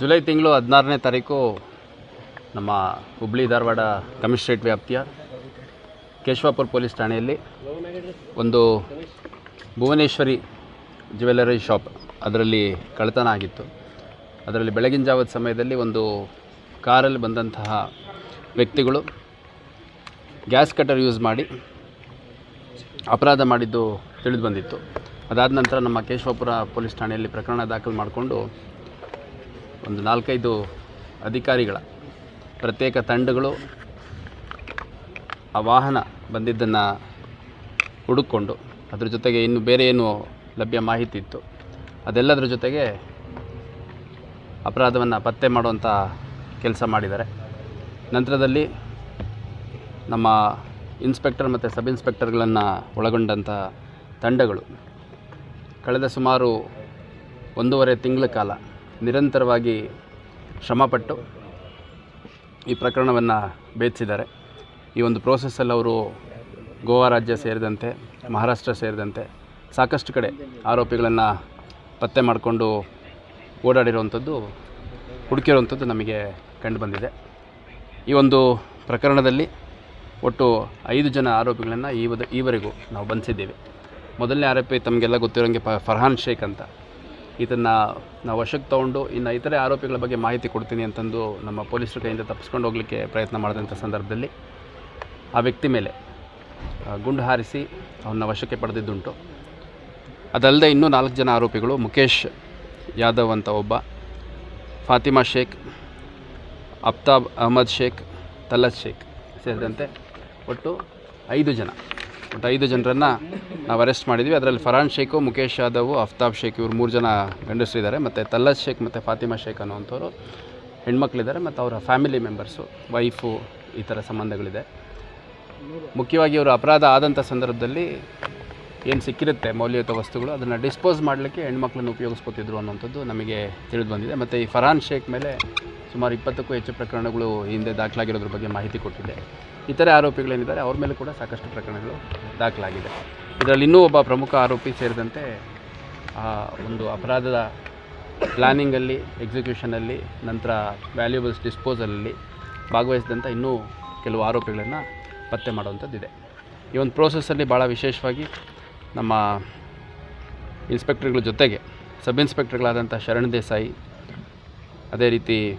July ತಿಂಗಳು ಹದಿನಾರನೇ ತಾರೀಕು ನಮ್ಮ ಹುಬ್ಳಿ ಧಾರವಾಡ ಕಮಿಷನರೇಟ್ ವ್ಯಾಪ್ತಿಯ ಕೇಶವಾಪುರ ಪೊಲೀಸ್ ಠಾಣೆಯಲ್ಲಿ ಒಂದು ಭುವನೇಶ್ವರಿ ಜ್ಯುವೆಲರಿ ಶಾಪ್ ಅದರಲ್ಲಿ ಕಳ್ಳತನ ಆಗಿತ್ತು. ಅದರಲ್ಲಿ ಬೆಳಗಿನ ಜಾವದ ಸಮಯದಲ್ಲಿ ಒಂದು ಕಾರಲ್ಲಿ ಬಂದಂತಹ ವ್ಯಕ್ತಿಗಳು ಗ್ಯಾಸ್ ಕಟರ್ ಯೂಸ್ ಮಾಡಿ ಅಪರಾಧ ಮಾಡಿದ್ದು ತಿಳಿದು ಬಂದಿತ್ತು. ಅದಾದ ನಂತರ ನಮ್ಮ ಕೇಶವಾಪುರ ಪೊಲೀಸ್ ಠಾಣೆಯಲ್ಲಿ ಪ್ರಕರಣ ದಾಖಲು ಮಾಡಿಕೊಂಡು ಒಂದು ನಾಲ್ಕೈದು ಅಧಿಕಾರಿಗಳ ಪ್ರತ್ಯೇಕ ತಂಡಗಳು ಆ ವಾಹನ ಬಂದಿದ್ದನ್ನು ಹುಡುಕೊಂಡು ಅದ್ರ ಜೊತೆಗೆ ಇನ್ನು ಬೇರೆ ಏನು ಲಭ್ಯ ಮಾಹಿತಿ ಇತ್ತು, ಅದೆಲ್ಲದರ ಜೊತೆಗೆ ಅಪರಾಧವನ್ನು ಪತ್ತೆ ಮಾಡುವಂಥ ಕೆಲಸ ಮಾಡಿದ್ದಾರೆ. ನಂತರದಲ್ಲಿ ನಮ್ಮ ಇನ್ಸ್ಪೆಕ್ಟರ್ ಮತ್ತು ಸಬ್ ಇನ್ಸ್ಪೆಕ್ಟರ್ಗಳನ್ನು ಒಳಗೊಂಡಂಥ ತಂಡಗಳು, ಕಳೆದ ಸುಮಾರು ಒಂದೂವರೆ ತಿಂಗಳ ಕಾಲ ನಿರಂತರವಾಗಿ ಶ್ರಮಪಟ್ಟು ಈ ಪ್ರಕರಣವನ್ನು ಭೇದಿಸಿದ್ದಾರೆ. ಈ ಒಂದು ಪ್ರೋಸೆಸ್ಸಲ್ಲಿ ಅವರು ಗೋವಾ ರಾಜ್ಯ ಸೇರಿದಂತೆ, ಮಹಾರಾಷ್ಟ್ರ ಸೇರಿದಂತೆ ಸಾಕಷ್ಟು ಕಡೆ ಆರೋಪಿಗಳನ್ನು ಪತ್ತೆ ಮಾಡಿಕೊಂಡು ಓಡಾಡಿರುವಂಥದ್ದು, ಹುಡುಕಿರುವಂಥದ್ದು ನಮಗೆ ಕಂಡುಬಂದಿದೆ. ಈ ಒಂದು ಪ್ರಕರಣದಲ್ಲಿ ಒಟ್ಟು ಐದು ಜನ ಆರೋಪಿಗಳನ್ನು ಈವದ ಈವರೆಗೂ ನಾವು ಬಂಧಿಸಿದ್ದೀವಿ ಮೊದಲನೇ ಆರೋಪಿ ತಮಗೆಲ್ಲ ಗೊತ್ತಿರೋಂಗೆ ಫರ್ಹಾನ್ ಶೇಖ್ ಅಂತ. ಇದನ್ನು ನಾವು ವಶಕ್ಕೆ ತೊಗೊಂಡು ಇನ್ನು ಇತರೆ ಆರೋಪಿಗಳ ಬಗ್ಗೆ ಮಾಹಿತಿ ಕೊಡ್ತೀನಿ ಅಂತಂದು ನಮ್ಮ ಪೊಲೀಸರ ಕೈಯಿಂದ ತಪ್ಪಿಸ್ಕೊಂಡು ಹೋಗಲಿಕ್ಕೆ ಪ್ರಯತ್ನ ಮಾಡಿದಂಥ ಸಂದರ್ಭದಲ್ಲಿ ಆ ವ್ಯಕ್ತಿ ಮೇಲೆ ಗುಂಡು ಹಾರಿಸಿ ಅವನ್ನ ವಶಕ್ಕೆ ಪಡೆದಿದ್ದುಂಟು. ಅದಲ್ಲದೆ ಇನ್ನೂ ನಾಲ್ಕು ಜನ ಆರೋಪಿಗಳು ಮುಖೇಶ್ ಯಾದವ್ ಅಂತ ಒಬ್ಬ, ಫಾತಿಮಾ ಶೇಖ್ ಅಫ್ತಾಬ್ ಅಹಮದ್ ಶೇಖ್, ತಲ್ಲತ್ ಶೇಖ್ ಸೇರಿದಂತೆ ಒಟ್ಟು ಐದು ಜನ. ಒಟ್ಟು ಐದು ಜನರನ್ನು ನಾವು ಅರೆಸ್ಟ್ ಮಾಡಿದ್ವಿ. ಅದರಲ್ಲಿ ಫರಾನ್ ಶೇಖು ಮುಖೇಶ್ ಯಾದವ್, ಅಫ್ತಾಬ್ ಶೇಖ್ ಇವರು ಮೂರು ಜನ ಗಂಡಸರಿದ್ದಾರೆ. ಮತ್ತು ತಲ್ಲತ್ ಶೇಖ್ ಮತ್ತು ಫಾತಿಮಾ ಶೇಖ್ ಅನ್ನೋವಂಥವ್ರು ಹೆಣ್ಮಕ್ಳಿದ್ದಾರೆ ಮತ್ತು ಅವರ ಫ್ಯಾಮಿಲಿ ಮೆಂಬರ್ಸು, ವೈಫು ಈ ಥರ ಸಂಬಂಧಗಳಿದೆ. ಮುಖ್ಯವಾಗಿ ಅವರು ಅಪರಾಧ ಆದಂಥ ಸಂದರ್ಭದಲ್ಲಿ ಏನು ಸಿಕ್ಕಿರುತ್ತೆ ಮೌಲ್ಯಯುತ ವಸ್ತುಗಳು, ಅದನ್ನು ಡಿಸ್ಪೋಸ್ ಮಾಡಲಿಕ್ಕೆ ಹೆಣ್ಮಕ್ಳನ್ನು ಉಪಯೋಗಿಸ್ಕೊತಿದ್ರು ಅನ್ನೋಂಥದ್ದು ನಮಗೆ ತಿಳಿದು ಬಂದಿದೆ. ಮತ್ತು ಈ ಫರಾನ್ ಶೇಖ್ ಮೇಲೆ ಸುಮಾರು ಇಪ್ಪತ್ತಕ್ಕೂ ಹೆಚ್ಚು ಪ್ರಕರಣಗಳು ಹಿಂದೆ ದಾಖಲಾಗಿರೋದ್ರ ಬಗ್ಗೆ ಮಾಹಿತಿ ಕೊಟ್ಟಿದೆ. ಇತರೆ ಆರೋಪಿಗಳೇನಿದ್ದಾರೆ ಅವ್ರ ಮೇಲೆ ಕೂಡ ಸಾಕಷ್ಟು ಪ್ರಕರಣಗಳು ದಾಖಲಾಗಿದೆ. ಇದರಲ್ಲಿ ಇನ್ನೂ ಒಬ್ಬ ಪ್ರಮುಖ ಆರೋಪಿ ಸೇರಿದಂತೆ, ಆ, ಒಂದು ಅಪರಾಧದ ಪ್ಲ್ಯಾನಿಂಗಲ್ಲಿ ಎಕ್ಸಿಕ್ಯೂಷನಲ್ಲಿ ನಂತರ ವ್ಯಾಲ್ಯೂಬಲ್ಸ್ ಡಿಸ್ಪೋಸಲಲ್ಲಿ ಭಾಗವಹಿಸಿದಂಥ ಇನ್ನೂ ಕೆಲವು ಆರೋಪಿಗಳನ್ನು ಪತ್ತೆ ಮಾಡುವಂಥದ್ದಿದೆ. ಈ ಒಂದು ಪ್ರೋಸೆಸ್ಸಲ್ಲಿ ಭಾಳ ವಿಶೇಷವಾಗಿ ನಮ್ಮ ಇನ್ಸ್ಪೆಕ್ಟರ್ಗಳ ಜೊತೆಗೆ, ಸಬ್ ಇನ್ಸ್ಪೆಕ್ಟರ್ಗಳಾದಂಥ ಶರಣ್ ದೇಸಾಯಿ, ಅದೇ ರೀತಿ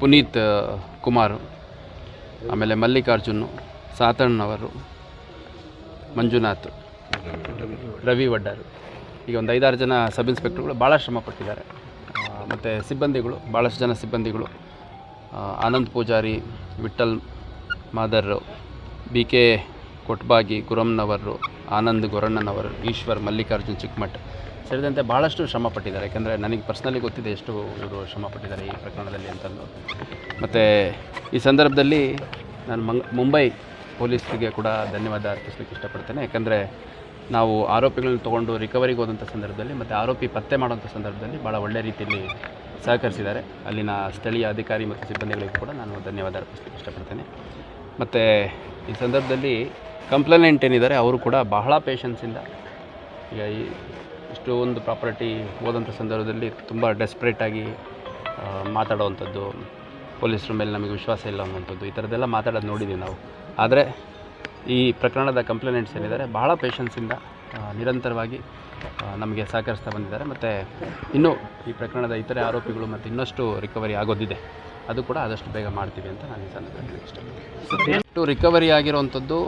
ಪುನೀತ್ ಕುಮಾರ್, ಆಮೇಲೆ ಮಲ್ಲಿಕಾರ್ಜುನ್ ಸಾತಣ್ಣವರು ಮಂಜುನಾಥ್, ರವಿ ವಡ್ಡರು. ಈಗ ಒಂದು ಐದಾರು ಜನ ಸಬ್ ಇನ್ಸ್ಪೆಕ್ಟರ್ಗಳು ಭಾಳ ಶ್ರಮ ಪಟ್ಟಿದ್ದಾರೆ. ಮತ್ತು ಸಿಬ್ಬಂದಿಗಳು ಭಾಳಷ್ಟು ಜನ ಸಿಬ್ಬಂದಿಗಳು ಆನಂದ್ ಪೂಜಾರಿ, ವಿಠಲ್ ಮಾದರ್ ಬಿ ಕೆ ಕೊಟ್ಬಾಗಿ ಗುರಮ್ನವರು ಆನಂದ್ ಗೊರಣ್ಣನವರು, ಈಶ್ವರ್ ಮಲ್ಲಿಕಾರ್ಜುನ್ ಚಿಕ್ಕಮಠ್. ಸೇರಿದಂತೆ ಭಾಳಷ್ಟು ಶ್ರಮ ಪಟ್ಟಿದ್ದಾರೆ. ಯಾಕೆಂದರೆ ನನಗೆ ಪರ್ಸ್ನಲಿ ಗೊತ್ತಿದೆ ಎಷ್ಟು ಇವರು ಶ್ರಮ ಪಟ್ಟಿದ್ದಾರೆ ಈ ಪ್ರಕರಣದಲ್ಲಿ ಅಂತಂದು. ಮತ್ತು ಈ ಸಂದರ್ಭದಲ್ಲಿ ನಾನು ಮಂಗ್, ಮುಂಬೈ ಪೊಲೀಸರಿಗೆ ಕೂಡ ಧನ್ಯವಾದ ಅರ್ಪಿಸಲಿಕ್ಕೆ ಇಷ್ಟಪಡ್ತೇನೆ. ಯಾಕೆಂದರೆ ನಾವು ಆರೋಪಿಗಳನ್ನ ತೊಗೊಂಡು ರಿಕವರಿಗೆ ಹೋದಂಥ ಸಂದರ್ಭದಲ್ಲಿ ಮತ್ತು ಆರೋಪಿ ಪತ್ತೆ ಮಾಡೋಂಥ ಸಂದರ್ಭದಲ್ಲಿ ಭಾಳ ಒಳ್ಳೆಯ ರೀತಿಯಲ್ಲಿ ಸಹಕರಿಸಿದ್ದಾರೆ. ಅಲ್ಲಿನ ಸ್ಥಳೀಯ ಅಧಿಕಾರಿ ಮತ್ತು ಸಿಬ್ಬಂದಿಗಳಿಗೂ ಕೂಡ ನಾನು ಧನ್ಯವಾದ ಅರ್ಪಿಸ್ಲಿಕ್ಕೆ ಇಷ್ಟಪಡ್ತೇನೆ. ಮತ್ತು ಈ ಸಂದರ್ಭದಲ್ಲಿ ಕಂಪ್ಲೇನೆಂಟ್ ಏನಿದ್ದಾರೆ, ಅವರು ಕೂಡ ಬಹಳ ಪೇಷನ್ಸಿಂದ ಈಗ ಈ ಒಂದು ಪ್ರಾಪರ್ಟಿ ಹೋದಂಥ ಸಂದರ್ಭದಲ್ಲಿ ತುಂಬ ಡೆಸ್ಪ್ರೇಟಾಗಿ ಮಾತಾಡುವಂಥದ್ದು ಪೊಲೀಸರ ಮೇಲೆ ನಮಗೆ ವಿಶ್ವಾಸ ಇಲ್ಲ ಅನ್ನುವಂಥದ್ದು ಈ ಥರದ್ದೆಲ್ಲ ಮಾತಾಡೋದು ನೋಡಿದ್ದೀವಿ ನಾವು. ಆದರೆ ಈ ಪ್ರಕರಣದ ಕಂಪ್ಲೇಂಟ್ಸ್ ಏನಿದ್ದಾರೆ ಬಹಳ ಪೇಷನ್ಸಿಂದ ನಿರಂತರವಾಗಿ ನಮಗೆ ಸಹಕರಿಸ್ತಾ ಬಂದಿದ್ದಾರೆ. ಮತ್ತು ಇನ್ನೂ ಈ ಪ್ರಕರಣದ ಇತರೆ ಆರೋಪಿಗಳು ಮತ್ತು ಇನ್ನಷ್ಟು ರಿಕವರಿ ಆಗೋದಿದೆ. ಅದು ಕೂಡ ಆದಷ್ಟು ಬೇಗ ಮಾಡ್ತೀವಿ ಅಂತ ನಾನು ಈ ಸಂದರ್ಭದಲ್ಲಿ ಇಷ್ಟ ರಿಕವರಿ ಆಗಿರುವಂಥದ್ದು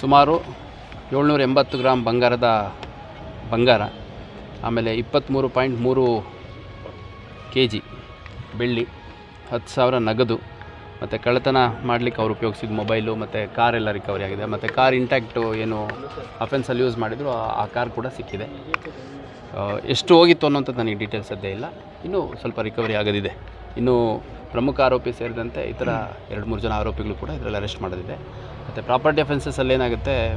ಸುಮಾರು ಏಳ್ನೂರ ಎಂಬತ್ತು ಗ್ರಾಮ್ ಬಂಗಾರದ ಬಂಗಾರ, ಆಮೇಲೆ ಇಪ್ಪತ್ತ್ಮೂರು ಪಾಯಿಂಟ್ ಮೂರು ಕೆ ಜಿ ಬೆಳ್ಳಿ, ಹತ್ತು ಸಾವಿರ ನಗದು. ಮತ್ತು ಕಳ್ಳತನ ಮಾಡಲಿಕ್ಕೆ ಅವ್ರು ಉಪಯೋಗಿಸಿದ ಮೊಬೈಲು, ಮತ್ತು ಕಾರೆಲ್ಲ ರಿಕವರಿ ಆಗಿದೆ. ಮತ್ತು ಕಾರ್ ಇಂಟ್ಯಾಕ್ಟು ಏನು ಅಫೆನ್ಸಲ್ಲಿ ಯೂಸ್ ಮಾಡಿದ್ರು, ಆ- ಆ ಕಾರ್ ಕೂಡ ಸಿಕ್ಕಿದೆ. ಎಷ್ಟು ಹೋಗಿತ್ತು ಅನ್ನೋಂಥದ್ದು ನನಗೆ ಡೀಟೇಲ್ಸ್ ಸದ್ಯ ಇಲ್ಲ. ಇನ್ನೂ ಸ್ವಲ್ಪ ರಿಕವರಿ ಆಗದಿದೆ. ಇನ್ನೂ ಪ್ರಮುಖ ಆರೋಪಿ ಸೇರಿದಂತೆ ಇತರ ಎರಡು ಮೂರು ಜನ ಆರೋಪಿಗಳು ಕೂಡ ಇದರಲ್ಲಿ ಅರೆಸ್ಟ್ ಮಾಡೋದಿದೆ. ಮತ್ತು ಪ್ರಾಪರ್ಟಿ ಅಫೆನ್ಸಸ್ಸಲ್ಲಿ ಏನಾಗುತ್ತೆ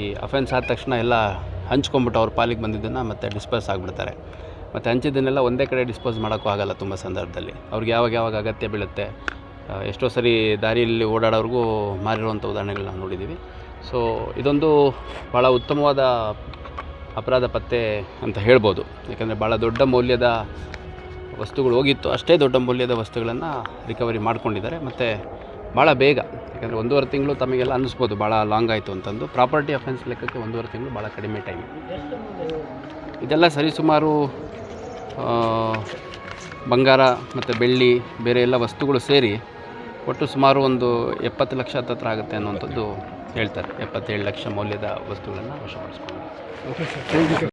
ಈ ಅಫೆನ್ಸ್ ಆದ ತಕ್ಷಣ ಎಲ್ಲ ಹಂಚ್ಕೊಂಬಿಟ್ಟು ಅವ್ರ ಪಾಲಿಗೆ ಬಂದಿದ್ದನ್ನು ಮತ್ತೆ ಡಿಸ್ಪೋಸ್ ಆಗಿಬಿಡ್ತಾರೆ. ಮತ್ತು ಹಂಚಿದ್ದನ್ನೆಲ್ಲ ಒಂದೇ ಕಡೆ ಡಿಸ್ಪೋಸ್ ಮಾಡೋಕ್ಕೂ ಆಗಲ್ಲ ತುಂಬ ಸಂದರ್ಭದಲ್ಲಿ. ಅವ್ರಿಗೆ ಯಾವಾಗ ಯಾವಾಗ ಅಗತ್ಯ ಬೀಳುತ್ತೆ ಎಷ್ಟೋ ಸರಿ ದಾರಿಯಲ್ಲಿ ಓಡಾಡೋರಿಗೂ ಮಾರಿರುವಂಥ ಉದಾಹರಣೆಗಳು ನಾವು ನೋಡಿದ್ದೀವಿ. ಸೊ ಇದೊಂದು ಭಾಳ ಉತ್ತಮವಾದ ಅಪರಾಧ ಪತ್ತೆ ಅಂತ ಹೇಳ್ಬೋದು. ಯಾಕಂದರೆ ಭಾಳ ದೊಡ್ಡ ಮೌಲ್ಯದ ವಸ್ತುಗಳು ಹೋಗಿತ್ತು. ಅಷ್ಟೇ ದೊಡ್ಡ ಮೌಲ್ಯದ ವಸ್ತುಗಳನ್ನು ರಿಕವರಿ ಮಾಡ್ಕೊಂಡಿದ್ದಾರೆ. ಮತ್ತು ಭಾಳ ಬೇಗ. ಯಾಕಂದರೆ ಒಂದೂವರೆ ತಿಂಗಳು ತಮಗೆಲ್ಲ ಅನ್ನಿಸ್ಬೋದು ಭಾಳ ಲಾಂಗ್ ಆಯಿತು ಅಂತಂದು. ಪ್ರಾಪರ್ಟಿ ಅಫೆನ್ಸ್ ಲೆಕ್ಕಕ್ಕೆ ಒಂದೂವರೆ ತಿಂಗಳು ಭಾಳ ಕಡಿಮೆ ಟೈಮ್ ಇದೆಲ್ಲ ಸರಿಸುಮಾರು ಬಂಗಾರ ಮತ್ತು ಬೆಳ್ಳಿ, ಬೇರೆ ಎಲ್ಲ ವಸ್ತುಗಳು ಸೇರಿ ಒಟ್ಟು ಸುಮಾರು ಒಂದು ಎಪ್ಪತ್ತು ಲಕ್ಷ ಹತ್ತತ್ರ ಆಗುತ್ತೆ ಅನ್ನುವಂಥದ್ದು ಹೇಳ್ತಾರೆ. ಎಪ್ಪತ್ತೇಳು ಲಕ್ಷ ಮೌಲ್ಯದ ವಸ್ತುಗಳನ್ನು ವಶಪಡಿಸ್ಕೊಂಡು